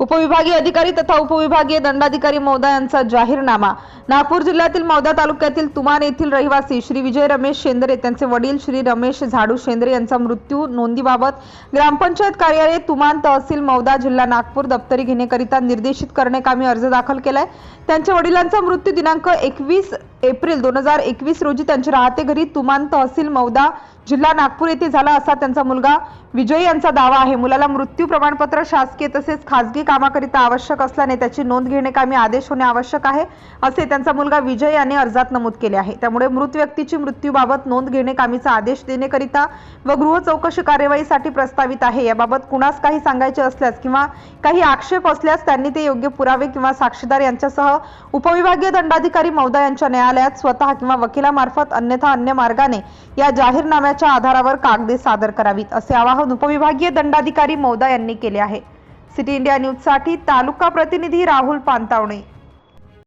उपविभागीय अधिकारी तथा उपविभागीय दंडाधिकारी मौदा यांचा जाहीरनामा. नागपूर जिल्ह्यातील मौदा तालुक्यातील तुमान येथील रहिवासी श्री विजय रमेश शेंद्रे त्यांचे वडील श्री रमेश झाडू शेंद्रे यांचा मृत्यू नोंदीबाबत ग्रामपंचायत कार्यालय तुमान तहसील मौदा जिल्हा नागपूर दप्तरी घेण्याकरिता निर्देशित करण्याकामी अर्ज दाखल केलाय. त्यांच्या वडिलांचा मृत्यू दिनांक एकवीस एप्रिल दोन हजार एकवीस रोजी त्यांच्या राहते घरी तुमान तहसील मौदा जिल्हा नागपूर येथे झाला असा त्यांचा मुलगा. विजय यांचा दावा आहे. मुलाला मृत्यू प्रमाणपत्र शासकीय तसेच खासगी कामाकरिता आवश्यक असल्याने त्याची नोंद घेणे कामी आदेश होणे आवश्यक आहे असे त्यांचा मुलगा विजय याने अर्जात नमूद केले आहे. त्यामुळे मृत व्यक्तीची मृत्यूबाबत नोंद घेणे कामीचा आदेश देण्याकरिता व गृह चौकशी कार्यवाहीसाठी प्रस्तावित आहे. याबाबत कुणास काही सांगायचे असल्यास किंवा काही आक्षेप असल्यास त्यांनी ते योग्य पुरावे किंवा साक्षीदार यांच्यासह उपविभागीय दंडाधिकारी मौदा यांच्या न्यायालयात स्वतः किंवा वकिलामार्फत अन्यथा अन्य मार्गाने या जाहीरनाम्यात जाहीरनाम्याच्या आधारावर कागदे सादर करावीत असे आवाहन उपविभागीय दंडाधिकारी मौदा यांनी केले आहे. सिटी इंडिया न्यूजसाठी तालुका प्रतिनिधी राहुल पांतावणे